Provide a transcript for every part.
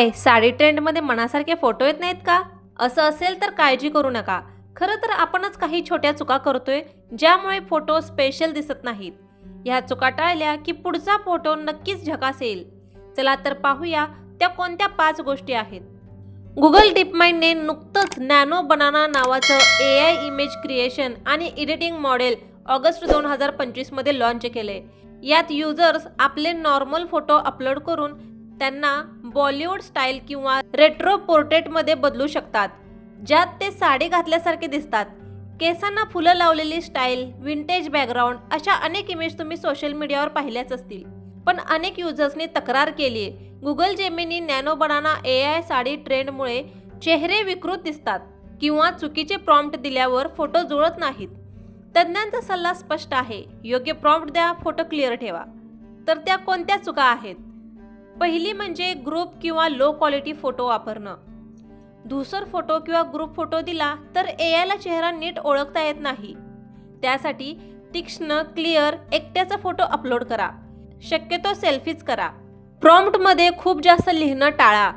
काय साडी ट्रेंडमध्ये मनासारखे फोटो येत नाहीत का? असं असेल तर काळजी करू नका. खरं तर आपणच काही छोट्या चुका करतोय ज्यामुळे फोटो स्पेशल दिसत नाहीत. ह्या चुका टाळल्या की पुढचा फोटो नक्कीच झकास येईल. चला तर पाहूया त्या कोणत्या पाच गोष्टी आहेत. गुगल डीपमाइंडने नुकतंच नॅनो बनाना नावाचं ए आय इमेज क्रिएशन आणि एडिटिंग मॉडेल ऑगस्ट दोन हजार पंचवीसमध्ये लॉन्च केले. यात युजर्स आपले नॉर्मल फोटो अपलोड करून त्यांना बॉलिवूड स्टाईल किंवा रेट्रो पोर्ट्रेटमध्ये बदलू शकतात. ज्यात ते साडी घातल्यासारखे दिसतात. केसांना फुलं लावलेली स्टाईल विंटेज बॅकग्राऊंड अशा अनेक इमेज तुम्ही सोशल मीडियावर पाहिल्याच असतील. पण अनेक युजर्सनी तक्रार केली Google Gemini nano banana A I sari ट्रेंडमुळे चेहरे विकृत दिसतात किंवा चुकीचे प्रॉम्प्ट दिल्यावर फोटो जुळत नाहीत. तज्ज्ञांचा सल्ला स्पष्ट आहे. योग्य प्रॉम्प्ट द्या फोटो क्लिअर ठेवा. तर त्या कोणत्या चुका आहेत? पहिली म्हणजे ग्रुप किंवा लो क्वालिटी फोटो वापरणं. धूसर फोटो किंवा ग्रुप फोटो दिला तर ए आयला चेहरा नीट ओळखता येत नाही. त्यासाठी तीक्ष्ण क्लिअर एकट्याचा फोटो अपलोड करा. शक्यतो सेल्फीच करा. प्रॉम्प्टमध्ये खूप जास्त लिहिणं टाळा.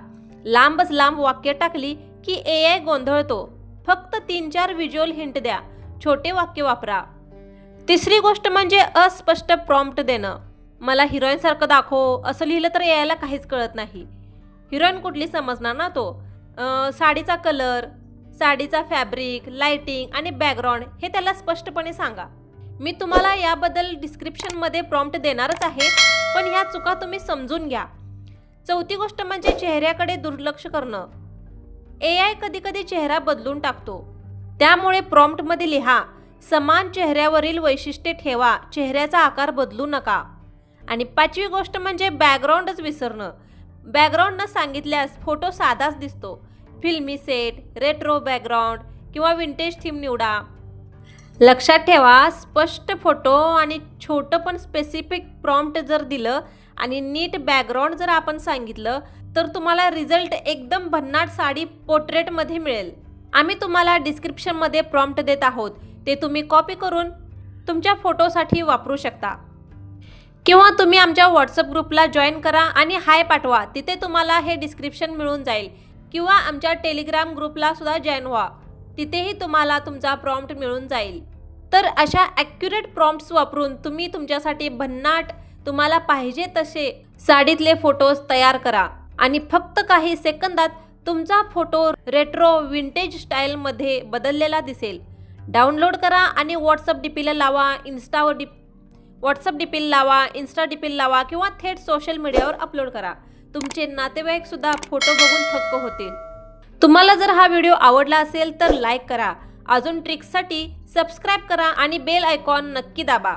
लांबच लांब वाक्य टाकली की ए आय गोंधळतो. फक्त तीन चार व्हिज्युअल हिंट द्या. छोटे वाक्य वापरा. तिसरी गोष्ट म्हणजे अस्पष्ट प्रॉम्प्ट देणं. मला हिरोईनसारखं दाखव असं लिहिलं तर यायला काहीच कळत नाही. हिरोईन कुठली समजणार ना तो? साडीचा कलर साडीचा फॅब्रिक लाइटिंग आणि बॅकग्राऊंड हे त्याला स्पष्टपणे सांगा. मी तुम्हाला याबद्दल डिस्क्रिप्शनमध्ये प्रॉम्प्ट देणारच आहे पण ह्या चुका तुम्ही समजून घ्या. चौथी गोष्ट म्हणजे चेहऱ्याकडे दुर्लक्ष करणं. ए आय कधीकधी चेहरा बदलून टाकतो. त्यामुळे प्रॉम्प्टमध्ये लिहा समान चेहऱ्यावरील वैशिष्ट्ये ठेवा चेहऱ्याचा आकार बदलू नका. आणि पाचवी गोष्ट म्हणजे बॅकग्राऊंडच विसरणं. बॅकग्राऊंड न सांगितल्यास फोटो साधाच दिसतो. फिल्मी सेट रेट्रो बॅकग्राऊंड किंवा विंटेज थीम निवडा. लक्षात ठेवा स्पष्ट फोटो आणि छोटं पण स्पेसिफिक प्रॉम्प्ट जर दिलं आणि नीट बॅकग्राऊंड जर आपण सांगितलं तर तुम्हाला रिझल्ट एकदम भन्नाट साडी पोर्ट्रेटमध्ये मिळेल. आम्ही तुम्हाला डिस्क्रिप्शनमध्ये प्रॉम्प्ट देत आहोत. ते तुम्ही कॉपी करून तुमच्या फोटोसाठी वापरू शकता. किंवा तुम्ही आमच्या व्हॉट्सअप ग्रुपला जॉईन करा आणि हाय पाठवा. तिथे तुम्हाला हे डिस्क्रिप्शन मिळून जाईल. किंवा आमच्या टेलिग्राम ग्रुपला सुद्धा जॉईन व्हा. तिथेही तुम्हाला तुमचा प्रॉम्प्ट मिळून जाईल. तर अशा ॲक्युरेट प्रॉम्प्ट्स वापरून तुम्ही तुमच्यासाठी भन्नाट तुम्हाला पाहिजे तसे साडीतले फोटोज तयार करा. आणि फक्त काही सेकंदात तुमचा फोटो रेट्रो विंटेज स्टाईलमध्ये बदललेला दिसेल. डाउनलोड करा आणि व्हॉट्सअप डीपीला लावा. इन्स्टावर डीप व्हॉट्सअप डीपील लावा इन्स्टा डीपील लावा किंवा थेट सोशल मीडियावर अपलोड करा. तुमचे नातेवाईक सुद्धा फोटो बघून थक्क होतील. तुम्हाला जर हा व्हिडिओ आवडला असेल तर लाईक करा. अजून ट्रिक्ससाठी सबस्क्राईब करा आणि बेल आयकॉन नक्की दाबा.